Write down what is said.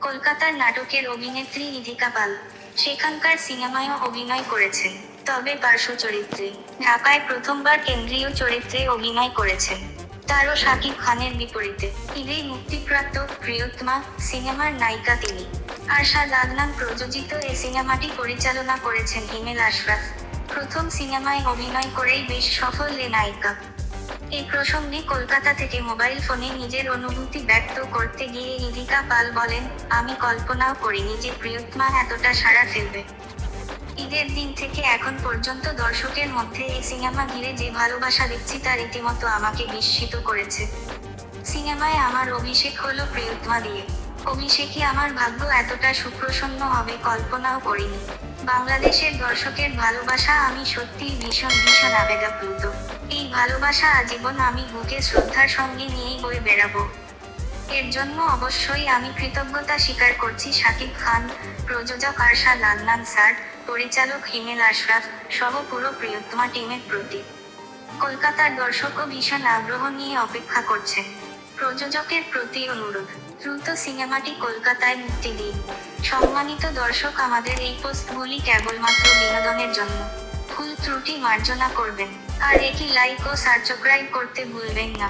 কলকাতার নাটকের অভিনেত্রী ইধিকা পাল। সেখানকার সিনেমায়ও অভিনয় করেছেন। তবে পার্শ্ব চরিত্রে। ঢাকায় প্রথমবার কেন্দ্রীয় চরিত্রে অভিনয় করেছেন। তারও শাকিব খানের বিপরীতে। ঈদে মুক্তিপ্রাপ্ত প্রিয়তমা সিনেমার নায়িকা তিনি। আরশাদ আদনান প্রযোজিত এই সিনেমাটি পরিচালনা করেছেন হিমেল আশরাফ। প্রথম সিনেমায় অভিনয় করেই বেশ সফল এ নায়িকা। এই প্রসঙ্গে কলকাতা থেকে মোবাইল ফোনে নিজের অনুভূতি ব্যক্ত করতে গিয়ে ইদিকা পাল বলেন, আমি কল্পনাও করিনি যে প্রিয়তমা এতটা সাড়া ফেলবে। ঈদের দিন থেকে এখন পর্যন্ত দর্শকের মধ্যে এই সিনেমা ঘিরে যে ভালোবাসা দেখছি তা রীতিমতো আমাকে বিস্মিত করেছে। সিনেমায় আমার অভিষেক হলো প্রিয়তমা দিয়ে। অভিষেকই আমার ভাগ্য এতটা সুপ্রসন্ন হবে কল্পনাও করিনি। বাংলাদেশের দর্শকের ভালোবাসা আমি সত্যিই ভীষণ ভীষণ আবেগাপ্লুত। ভালোবাসা আজীবন আমি বুকে শ্রদ্ধার সঙ্গে নিয়েই বয়ে বেড়াবো। এর জন্য অবশ্যই আমি কৃতজ্ঞতা স্বীকার করছি শাকিব খান, প্রযোজক আরশা লান্নান স্যার, পরিচালক হিমেল আশরাফ সহ পুরো প্রিয়তমা টিমের প্রতি। কলকাতার দর্শকও ভীষণ আগ্রহ নিয়ে অপেক্ষা করছেন প্রযোজকের প্রতি অনুরোধ, দ্রুত সিনেমাটি কলকাতায় মুক্তি দিন। সম্মানিত দর্শক, আমাদের এই পোস্টগুলি কেবলমাত্র বিনোদনের জন্য। ভুল ত্রুটি মার্জনা করবেন। আর এটি লাইক ও সাবস্ক্রাইব করতে ভুলবেন না।